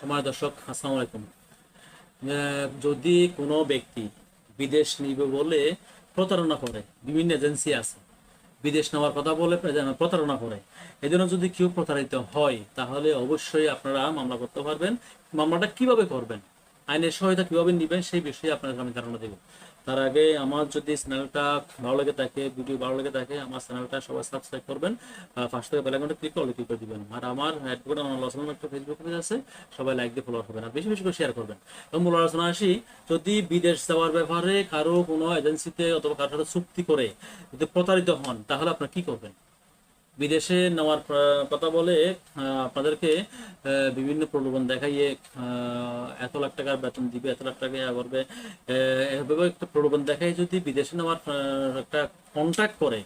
সময় দর্শক, আসসালামু আলাইকুম। যদি কোনো ব্যক্তি বিদেশ নিবে বলে প্রতারণা করে, বিভিন্ন এজেন্সি আছে, বিদেশ নেওয়ার কথা বলে প্রতারণা করে এই জন্য যদি কেউ প্রতারিত হয়, তাহলে অবশ্যই আপনারা মামলা করতে পারবেন। মামলাটা কীভাবে করবেন? আইনের সহায়তা কীভাবে নেবেন, সেই বিষয়ে আপনাদের আমি ধারণা দেবো। তার আগে আমার যদি চ্যানেলটা ভালো লেগে থাকে ভিডিও ভালো লেগে থাকে, আমার চ্যানেলটা সবাই সাবস্ক্রাইব করবেন। ফার্স্ট থেকে বেলাঘন্টা ক্লিক করলে ক্লিক করে দিবেন। আর আমার অ্যাডভোকেট আমার লসন একটা ফেসবুক পেজ আছে, সবাই লাইক দিয়ে ফলো করবেন। আর বেশি বেশি করে শেয়ার করবেন। এবং মূল আলোচনা আসি, যদি বিদেশ যাওয়ার ব্যাপারে কারও কোনো এজেন্সিতে অথবা কারোর সাথে চুক্তি করে যদি প্রতারিত হন, তাহলে আপনার কি করবেন? বিদেশে নেওয়ার কথা বলে আপনাদেরকে বিভিন্ন প্রলোভন দেখাইয়ে এত লাখ টাকার বেতন দিবে, এত লাখ টাকা ইয়া করবে এভাবে একটা প্রলোভন দেখাই যদি বিদেশে নেওয়ার একটা কন্ট্যাক্ট করে,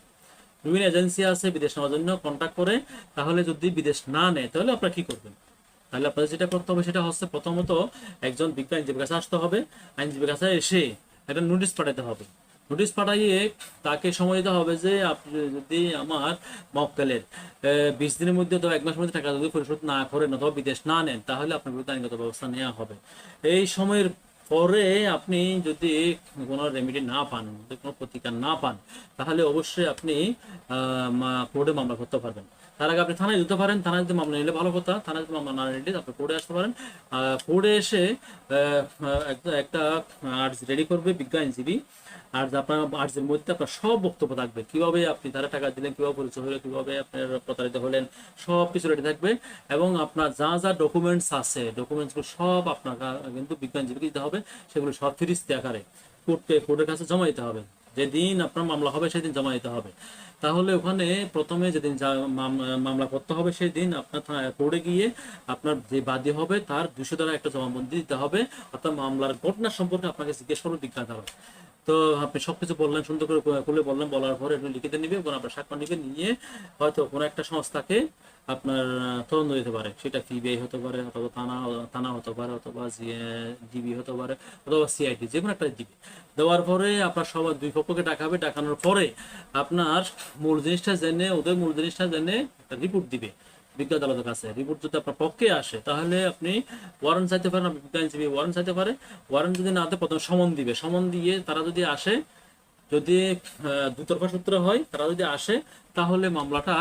বিভিন্ন এজেন্সি আছে বিদেশ নেওয়ার জন্য কন্ট্যাক্ট করে, তাহলে যদি বিদেশ না নেয়, তাহলে আপনারা কি করবেন? তাহলে আপনাদের যেটা করতে হবে সেটা হচ্ছে প্রথমত একজন বিজ্ঞ আইনজীবীর কাছে আসতে হবে, আইনজীবীর কাছে এসে একটা নোটিশ পাঠাতে হবে। নোটিশ পাঠাইয়ে তাকে সময় দিতে হবে যে আপনি যদি আমার মক্কেলের বিশ দিনের মধ্যে অথবা এক মাসের মধ্যে টাকা যদি পরিশোধ না করেন অথবা বিদেশ না নেন, তাহলে আপনার বিরুদ্ধে আইনগত ব্যবস্থা নেওয়া হবে। এই সময়ের পরে আপনি যদি কোনো রেমেডি না পান, কোনো প্রতিকার না পান, তাহলে অবশ্যই আপনি কোর্টে মামলা করতে পারবেন। তার আগে আপনি থানায় যেতে পারেন, থানায় যদি মামলা নিলে ভালো কথা, থানায় যদি মামলা না নিলে আপনি কোর্টে আসতে পারেন। কোর্টে এসে একটা আর্টস রেডি করবে, বিজ্ঞ আইনজীবী। আর আপনার আর্টসের মধ্যে আপনার সব বক্তব্য থাকবে। কীভাবে আপনি তারা টাকা দিলেন, কীভাবে পরিচয় হলো, কীভাবে আপনার প্রতারিত হলেন, সব কিছু রেডি থাকবে। এবং আপনার যা যা ডকুমেন্টস আছে ডকুমেন্টসগুলো সব আপনার কিন্তু বিজ্ঞানজীবীকে দিতে হবে। সেগুলো সব ফিরিস্তি আকারে। কোর্টে কোর্টের কাছে জমা দিতে হবে। যেদিন আপনার মামলা হবে, সেদিন জমা দিতে হবে। তাহলে ওখানে প্রথমে যেদিন মামলা করতে হবে, সেদিন আপনার কোর্টে গিয়ে আপনার যে বাদী হবে, তার দুশো দ্বারা একটা জমাবন্দি দিতে হবে। অর্থাৎ মামলার ঘটনা সম্পর্কে আপনাকে জিজ্ঞেস করবে বিজ্ঞান হবে। তো আপনি সবকিছু বললেন, সুন্দর করে খুলে বললেন, বলার পরে একটু লিখিতে নিবে এবং আপনার সাক্ষ্য নিবে নিয়ে হয়তো কোনো একটা সংস্থাকে আপনার তদন্ত দিতে পারে। সেটা সিবিআই হতে পারে, অথবা থানা থানা হতে পারে, অথবা জিবি হতে পারে, অথবা সিআইডি, যে কোনো একটা দিবে দেওয়ার পরে আপনার সবার দুই পক্ষকে ডাকাবে, ডাকানোর পরে আপনার মূল জিনিসটা জেনে, ওদের মূল জিনিসটা জেনে একটা রিপোর্ট দিবে। বিজ্ঞ আদালতের কাছে। রিপোর্ট যদি আপনার পক্ষে আসে, তাহলে আপনি ওয়ারেন্ট চাইতে পারেন, আপনি বিজ্ঞ আইনজীবী ওয়ারেন্ট চাইতে পারে ওয়ারেন্ট যদি না দেয়, প্রথম সমন দিবে। সমন দিয়ে তারা যদি আসে, যদি দুতরফা সূত্র হয়, তারা যদি আসে, তাহলে মামলাটা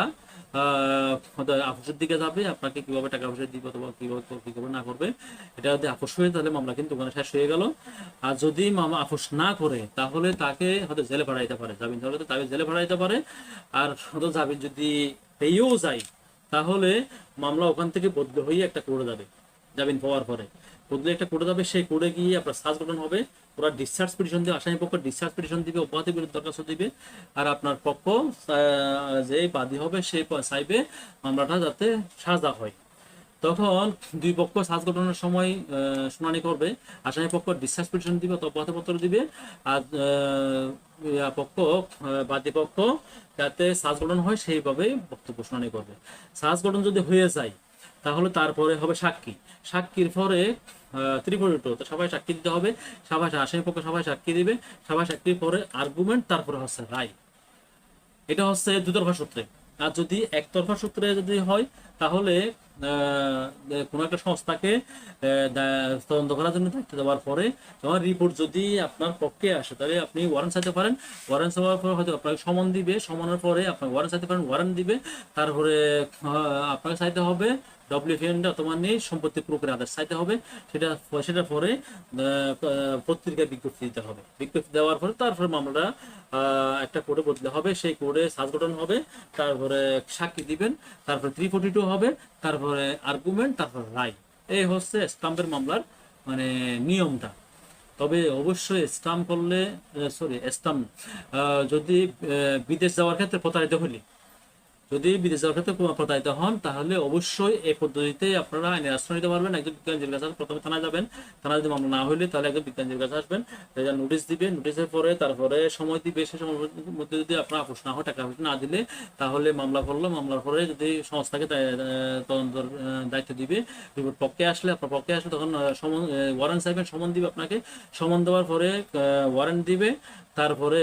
আপোষের দিকে যাবে, আপনাকে কীভাবে টাকা পয়সা দিবে অথবা কীভাবে কি করবে না করবে, এটা যদি আপোষ হয়ে, তাহলে মামলা কিন্তু ওখানে শেষ হয়ে গেল। আর যদি মামলা আপোষ না করে, তাহলে তাকে হয়তো জেলে পাঠাইতে পারে। জামিন তাহলে তাকে জেলে পাঠাইতে পারে। আর হয়তো জামিন যদি পেয়েও যায় তাহলে মামলা ওখান থেকে বদলে হয়ে একটা করে যাবে, জামিন পাওয়ার পরে। বদলে একটা কোর্টে যাবে, সেই করে গিয়ে আপনার সাজ গঠন হবে, ওরা ডিসচার্জ পিটিশন দেবে, আসামি পক্ষ ডিসচার্জ পিটিশন দিবে অব্যাহতি বিরুদ্ধে দরখাস্ত দিবে, আর আপনার পক্ষ যে বাদী হবে সেই চাইবে মামলাটা যাতে সাজা হয়। তখন দুই পক্ষ সাজ গঠনের সময় শুনানি করবে। আসামি পক্ষ ডিসচার্জ পিটিশন দিবে অথবা পত্র দিবে। আর পক্ষ বাদী পক্ষ যাতে সাজ গঠন হয় সেইভাবে বক্তব্য শুনানি করবে। সাজ গঠন যদি হয়ে যায়, তাহলে তারপরে হবে সাক্ষী। সাক্ষীর পরে ত্রিপুরিত তো সবাই সাক্ষী দিতে হবে। সবাই আসামি পক্ষ সবাই সাক্ষী দিবে। সবাই সাক্ষীর পরে আর্গুমেন্ট তারপরে হচ্ছে রায়। এটা হচ্ছে দুতরফা সূত্রে। আর যদি একতরফা সূত্রে যদি হয়, তাহলে কোনো একটা সংস্থাকে তদন্ত করার জন্য দায়িত্ব দেওয়ার পরে তোমার রিপোর্ট যদি আপনার পক্ষে আসে, তাহলে আপনি ওয়ারেন্ট চাইতে পারেন। ওয়ারেন্ট চাওয়ার পরে হয়তো আপনাকে সমান দিবে। সমনের পরে আপনাকে ওয়ারেন্ট চাইতে পারেন। ওয়ারেন্ট দিবে। তারপরে আপনাকে চাইতে হবে ডব্লিউএফএন অথবা নেই, সম্পত্তি প্রুফের আদেশ চাইতে হবে, সেটা সেটার পরে পত্রিকায় বিজ্ঞপ্তি দিতে হবে। বিজ্ঞপ্তি দেওয়ার পরে তারপরে মামলাটা একটা কোর্টে বদলে হবে, সেই কোর্টে সাজ গঠন হবে, তারপরে সাক্ষী দিবেন, তারপরে থ্রি ফোর্টি টু হবে, তারপরে আর্গুমেন্ট তারপরে রায়। এই হচ্ছে স্টাম্পের মামলার মানে নিয়মটা। তবে অবশ্যই স্টাম্প করলে সরি স্টাম্প যদি বিদেশ যাওয়ার ক্ষেত্রে প্রতারিত হলে যদি বিদেশ যাওয়ার ক্ষেত্রে প্রতারিত হন, তাহলে অবশ্যই এই পদ্ধতিতে আপনারা আইনের আশ্রয় নিতে পারবেন। একজন বিজ্ঞানজীর কাছে প্রথমে থানায় যাবেন। থানায় যদি মামলা না হইলে তাহলে একজন বিজ্ঞানজীর কাছে আসবেন। নোটিশ দিবে। নোটিশের পরে তারপরে সময় দিবে। সে সময়ের মধ্যে যদি আপনার আপোষ না হয়, টাকা না দিলে, তাহলে মামলা করল। মামলার পরে যদি সংস্থাকে তদন্তর দায়িত্ব দিবে, রিপোর্ট পক্ষে আসলে, আপনার পক্ষে আসলে তখন ওয়ারেন্ট চাইবেন সমন দিবে আপনাকে। সমন দেওয়ার পরে ওয়ারেন্ট দিবে। তারপরে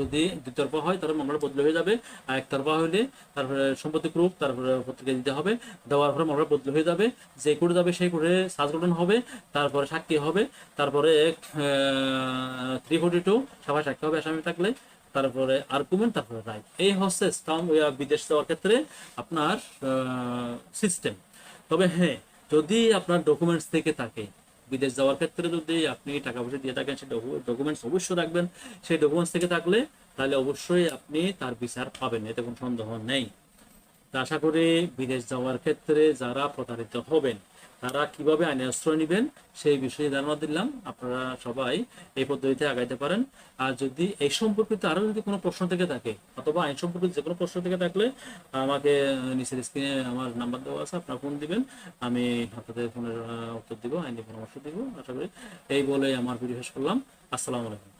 যদি দ্বিতরফা হয়, তাহলে মামলা বদলে হয়ে যাবে। আর একতরফা হলে তারপরে সম্পত্তি গ্রুপ তারপরে পত্রিকা দিতে হবে। দেওয়ার পরে মামলা বদলে হয়ে যাবে। যে কোর্টে যাবে, সেই কোর্টে সাজ গঠন হবে, তারপরে সাক্ষী হবে। তারপরে থ্রি ফোর্টি টু সবাই সাক্ষী হবে আসামি থাকলে। তারপরে আর্গুমেন্ট তারপরে রায়। এই হচ্ছে বিদেশ যাওয়ার ক্ষেত্রে আপনার সিস্টেম তবে হ্যাঁ যদি আপনার ডকুমেন্টস থেকে থাকে বিদেশ যাওয়ার ক্ষেত্রে যদি আপনি টাকা পয়সা দিয়ে থাকেন, সেই ডকুমেন্টস অবশ্যই রাখবেন। সেই ডকুমেন্টস থেকে থাকলে তাহলে অবশ্যই আপনি তার বিচার পাবেন, এতে কোনো সন্দেহ নেই। তা আশা করি বিদেশ যাওয়ার ক্ষেত্রে যারা প্রতারিত হবেন তারা কীভাবে আইনে আশ্রয় নেবেন সেই বিষয়ে ধারণা দিলাম। আপনারা সবাই এই পদ্ধতিতে আগাইতে পারেন। আর যদি এই সম্পর্কিত আরও যদি কোনো প্রশ্ন থেকে থাকে, অথবা আইন সম্পর্কিত যে কোনো প্রশ্ন থেকে থাকলে আমাকে নিচের স্ক্রিনে আমার নাম্বার দেওয়া আছে, আপনারা ফোন দিবেন। আমি আপনাদের ফোনের উত্তর দিব, আইনি পরামর্শ দিব। আশা করি এই বলে আমার ভিডিও শেষ করলাম। আসসালামু আলাইকুম।